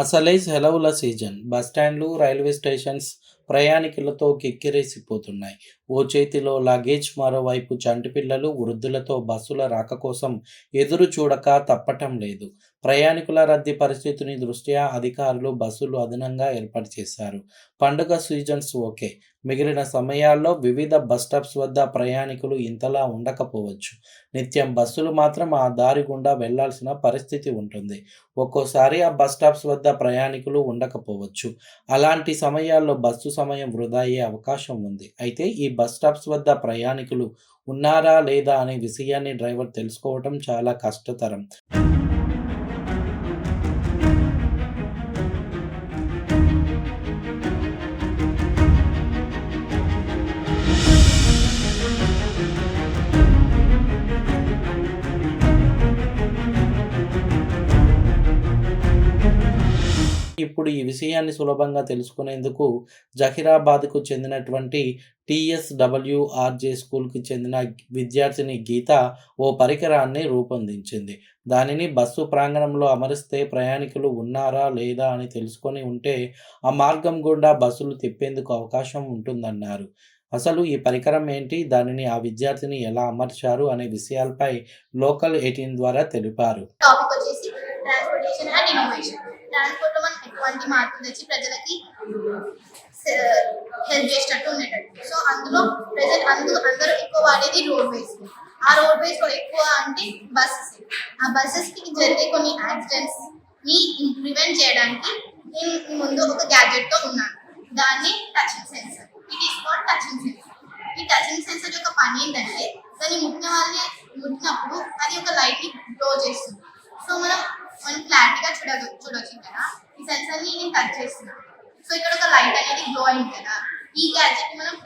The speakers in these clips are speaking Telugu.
అసలే సెలవుల సీజన్. బస్టాండ్లు రైల్వే స్టేషన్స్ ప్రయాణికులతో కిక్కిరేసిపోతున్నాయి. ఓ చేతిలో లగేజ్ మరోవైపు చంటి పిల్లలు వృద్ధులతో బస్సుల రాక కోసం ఎదురు చూడక తప్పటం లేదు. ప్రయాణికుల రద్దీ పరిస్థితిని దృష్ట్యా అధికారులు బస్సులు అదనంగా ఏర్పాటు చేశారు. పండుగ సీజన్స్ ఓకే. మిగిలిన సమయాల్లో వివిధ బస్ స్టాప్స్ వద్ద ప్రయాణికులు ఇంతలా ఉండకపోవచ్చు. నిత్యం బస్సులు మాత్రం ఆ దారి గుండా వెళ్ళాల్సిన పరిస్థితి ఉంటుంది. ఒక్కోసారి ఆ బస్ స్టాప్స్ వద్ద ప్రయాణికులు ఉండకపోవచ్చు. అలాంటి సమయాల్లో బస్సు సమయం వృధా అయ్యే అవకాశం ఉంది. అయితే ఈ బస్ స్టాప్స్ వద్ద ప్రయాణికులు ఉన్నారా లేదా అనే విషయాన్ని డ్రైవర్ తెలుసుకోవడం చాలా కష్టతరం. ఇప్పుడు ఈ విషయాన్ని సులభంగా తెలుసుకునేందుకు జహీరాబాద్కు చెందినటువంటి టిఎస్డబ్ల్యూఆర్జే స్కూల్కి చెందిన విద్యార్థిని గీత ఓ పరికరాన్ని రూపొందించింది. దానిని బస్సు ప్రాంగణంలో అమరిస్తే ప్రయాణికులు ఉన్నారా లేదా అని తెలుసుకొని ఉంటే ఆ మార్గం గుండా బస్సులు తిప్పేందుకు అవకాశం ఉంటుందన్నారు. అసలు ఈ పరికరం ఏంటి? దానిని ఆ విద్యార్థిని ఎలా అమర్చారు? అనే విషయాలపై లోకల్ ఎయిటీన్ ద్వారా తెలిపారు. టాపిక్ వచ్చేసి ట్రాన్స్పోర్టేషన్ అండ్ ఇన్నోవేషన్ దానికోసం మనం ఎటువంటి మార్పులు తెచ్చి ప్రజలకి హెల్ప్ చేసేటట్టు ఉండేటట్టు. సో అందులో ప్రజలు అందరూ అందరూ ఎక్కువ వాడేది రోడ్ వేస్ ఆ రోడ్ వేస్లో ఎక్కువ అంటే బస్సెస్ ఆ బస్సెస్కి జరిగే కొన్ని యాక్సిడెంట్స్ని ప్రివెంట్ చేయడానికి నేను ముందు ఒక గ్యాడ్జెట్తో ఉన్నాను. దాన్ని touching sensor it is called touching sensor ఈ టచింగ్ సెన్సర్ యొక్క పని ఏంటంటే దాన్ని ముట్టిన వాళ్ళని ముట్టినప్పుడు అది ఒక లైట్ని గ్లో చేస్తుంది. సో మనం మనం క్లారిటీగా చూడ చూడొచ్చు కదా? ఈ సెన్సర్ని నేను టచ్ చేస్తున్నాను సో ఇక్కడ ఒక లైట్ అనేది గ్లో అయింది కదా? ఈ గ్యాడ్జెట్ మనం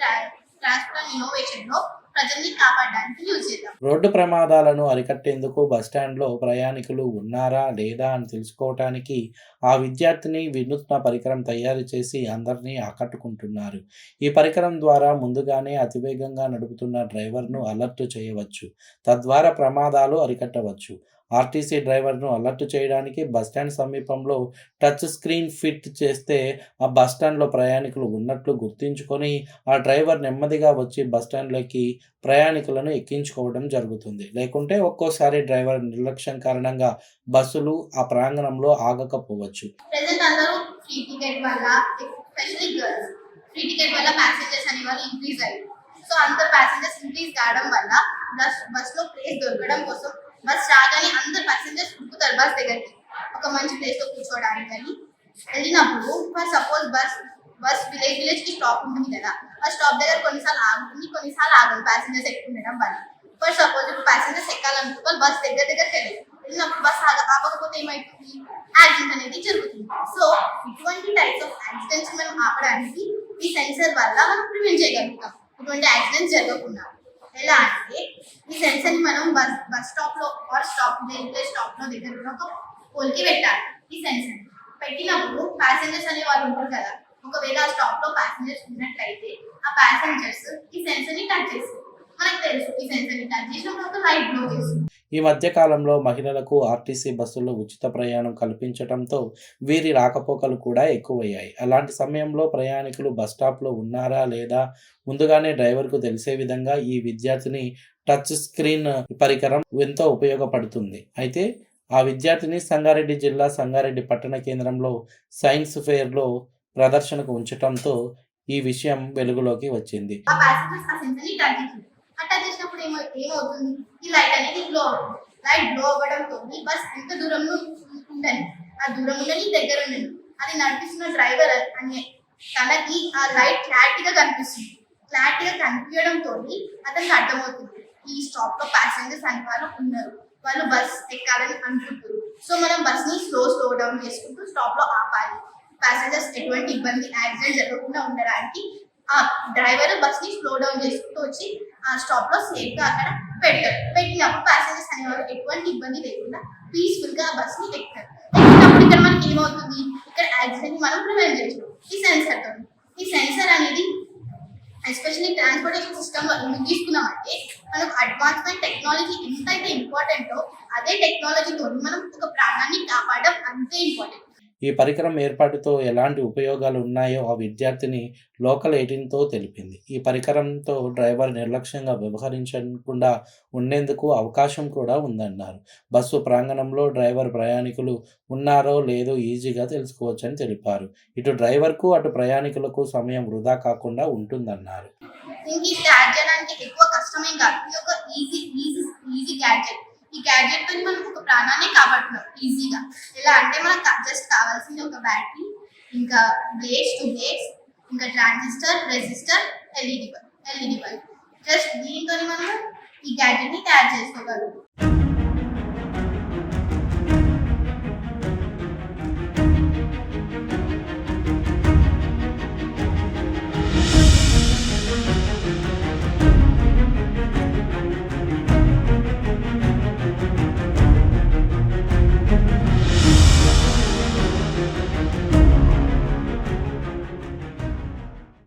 ట్రాన్స్పోర్ట్ ఇన్నోవేషన్లో రోడ్డు ప్రమాదాలను అరికట్టేందుకు బస్టాండ్లో ప్రయాణికులు ఉన్నారా లేదా అని తెలుసుకోవటానికి ఆ విద్యార్థిని వినూత్న పరికరం తయారు చేసి అందరినీ ఆకట్టుకుంటున్నారు. ఈ పరికరం ద్వారా ముందుగానే అతివేగంగా నడుపుతున్న డ్రైవర్ను అలర్ట్ చేయవచ్చు. తద్వారా ప్రమాదాలు అరికట్టవచ్చు. ఆర్టీసీ డ్రైవర్ను అలర్ట్ చేయడానికి బస్టాండ్ సమీపంలో టచ్ స్క్రీన్ ఫిట్ చేస్తే ఆ బస్టాండ్లో ప్రయాణికులు ఉన్నట్లు గుర్తించుకొని ఆ డ్రైవర్ నెమ్మదిగా వచ్చి బస్టాండ్లోకి ప్రయాణికులను ఎక్కించుకోవడం జరుగుతుంది. లేకుంటే ఒక్కోసారి డ్రైవర్ నిర్లక్ష్యం కారణంగా బస్సులు ఆ ప్రాంగణంలో ఆగకపోవచ్చు. ఫ్రీ టికెట్ వల్ల ప్యాసింజర్స్ అనేవాళ్ళు ఇంక్రీజ్ అయ్యారు. సో అంత ప్యాసింజర్స్ ఇంక్రీజ్ కావడం వల్ల బస్ బస్లో ప్లేస్ దొరకడం కోసం బస్ రాగానే అందరు ప్యాసింజర్స్ ఉరుకుతారు బస్ దగ్గరికి. ఒక మంచి ప్లేస్లో కూర్చోవడానికి అని వెళ్ళినప్పుడు for suppose bus bus village విలేజ్కి స్టాప్ ఉంటుంది కదా. ఆ స్టాప్ దగ్గర కొన్నిసార్లు ఆగుతుంది కొన్నిసార్లు ఆగదు. ప్యాసింజర్స్ ఎక్కుండడం వల్ల. ఫర్ సపోజ్ ఇప్పుడు ప్యాసింజర్స్ ఎక్కాలనుకో బస్ దగ్గర దగ్గరికి వెళ్ళారు. వెళ్ళినప్పుడు బస్ ఆగ ఆగకపోతే ఏమైతుంది? యాక్సిడెంట్ అనేది జరుగుతుంది. సో ఇటువంటి టైప్స్ ఆఫ్ యాక్సిడెంట్స్ మనం ఆపడానికి ఈ సెన్సర్ వల్ల మనం ప్రివెంట్ చేయగలుగుతాం. ఇటువంటి యాక్సిడెంట్స్ జరగకుండా. ఎలా అంటే ఈ సెన్సర్ మనం బస్ బస్ స్టాప్లో ఆర్ స్టాప్ రైల్వే స్టాప్లో దగ్గర ఉన్న ఒక పోల్కి పెట్టాలి. ఈ సెన్సర్ పెట్టినప్పుడు ప్యాసింజర్స్ అనే వాళ్ళు ఉంటారు కదా ఒకవేళ ఆ స్టాప్లో ప్యాసింజర్స్ ఉన్నట్లయితే ఆ ప్యాసింజర్స్ ఈ సెన్సర్ని టచ్ చేస్తారు. మనకు తెలుసు ఈ సెన్సర్ని టచ్ చేసినప్పుడు ఒక లైట్ గ్లో చేస్తుంది. ఈ మధ్యకాలంలో మహిళలకు ఆర్టీసీ బస్సుల్లో ఉచిత ప్రయాణం కల్పించడంతో వీరి రాకపోకలు కూడా ఎక్కువయ్యాయి. అలాంటి సమయంలో ప్రయాణికులు బస్ స్టాప్లో ఉన్నారా లేదా ముందుగానే డ్రైవర్కు తెలిసే విధంగా ఈ విద్యార్థిని టచ్ స్క్రీన్ పరికరం ఎంతో ఉపయోగపడుతుంది. అయితే ఆ విద్యార్థిని సంగారెడ్డి జిల్లా సంగారెడ్డి పట్టణ కేంద్రంలో సైన్స్ ఫెయిర్లో ప్రదర్శనకు ఉంచడంతో ఈ విషయం వెలుగులోకి వచ్చింది. అట్లా చేసినప్పుడు ఏమో ఏమవుతుంది? ఈ లైట్ అనేది గ్లో అవుతుంది. లైట్ గ్లో అవ్వడంతో ఈ బస్ ఎంత దూరంలో ఉండని ఆ దూరం ఉండని దగ్గర ఉండని అది నడిపిస్తున్న డ్రైవర్ అనే తనకి ఆ లైట్ క్లారిటీగా కనిపిస్తుంది. క్లారిటీగా కనిపించడంతో అతనికి అర్థమవుతుంది. ఈ స్టాప్లో ప్యాసింజర్స్ అనే వాళ్ళు ఉన్నారు. వాళ్ళు బస్ ఎక్కాలని అనుకుంటారు సో మనం బస్ని స్లో స్లో డౌన్ చేసుకుంటూ స్టాప్లో ఆపాలి. ప్యాసింజర్స్ ఎటువంటి ఇబ్బంది యాక్సిడెంట్ జరగకుండా ఉండడానికి ఆ డ్రైవర్ బస్ని స్లో డౌన్ చేసుకుంటూ వచ్చి ఆ స్టాప్లో సేఫ్గా అక్కడ పెడతారు. పెట్టినప్పుడు ప్యాసింజర్స్ అనేవారు ఎటువంటి ఇబ్బంది లేకుండా పీస్ఫుల్గా బస్ని ఎక్కుతారు. ఎక్కినప్పుడు ఇక్కడ మనకి ఏమవుతుంది? ఇక్కడ యాక్సిడెంట్ మనం ప్రివెంట్ చేయొచ్చు. ఈ సెన్సర్తో ఈ సెన్సర్ అనేది ఎస్పెషల్లీ ట్రాన్స్పోర్టేషన్ సిస్టమ్లో ఎందుకు తీసుకున్నామంటే మనకు అడ్వాన్స్మెంట్ టెక్నాలజీ ఎంతైతే ఇంపార్టెంటో అదే టెక్నాలజీతో మనం ఒక ప్రాణాన్ని కాపాడడం అంతే ఇంపార్టెంట్ ఈ పరికరం ఏర్పాటుతో ఎలాంటి ఉపయోగాలు ఉన్నాయో ఆ విద్యార్థిని లోకల్ ఎయిటీన్తో తెలిపింది. ఈ పరికరంతో డ్రైవర్ నిర్లక్ష్యంగా వ్యవహరించకుండా ఉండేందుకు అవకాశం కూడా ఉందన్నారు. బస్సు ప్రాంగణంలో డ్రైవర్ ప్రయాణికులు ఉన్నారో లేదో ఈజీగా తెలుసుకోవచ్చని తెలిపారు. ఇటు డ్రైవర్కు అటు ప్రయాణికులకు సమయం వృధా కాకుండా ఉంటుందన్నారు. ఎక్కువ కాదు. ఇది ఒక ఈజీ ఈజీ ఈజీ గ్యాడ్జెట్. ఈ గ్యాడ్జెట్ మనం ఒక ప్రాణాన్ని కాపాడుతున్నాం ఈజీగా. ఎలా అంటే మనకు జస్ట్ కావాల్సింది ఒక బ్యాటరీ ఇంకా బ్లేడ్స్ టు బ్లేడ్స్ ఇంకా transistor resistor LED bulb LED bulb. Just దీంతో మనం ఈ గ్యాడ్జెట్ని తయారు చేసుకోగలుగుతాం.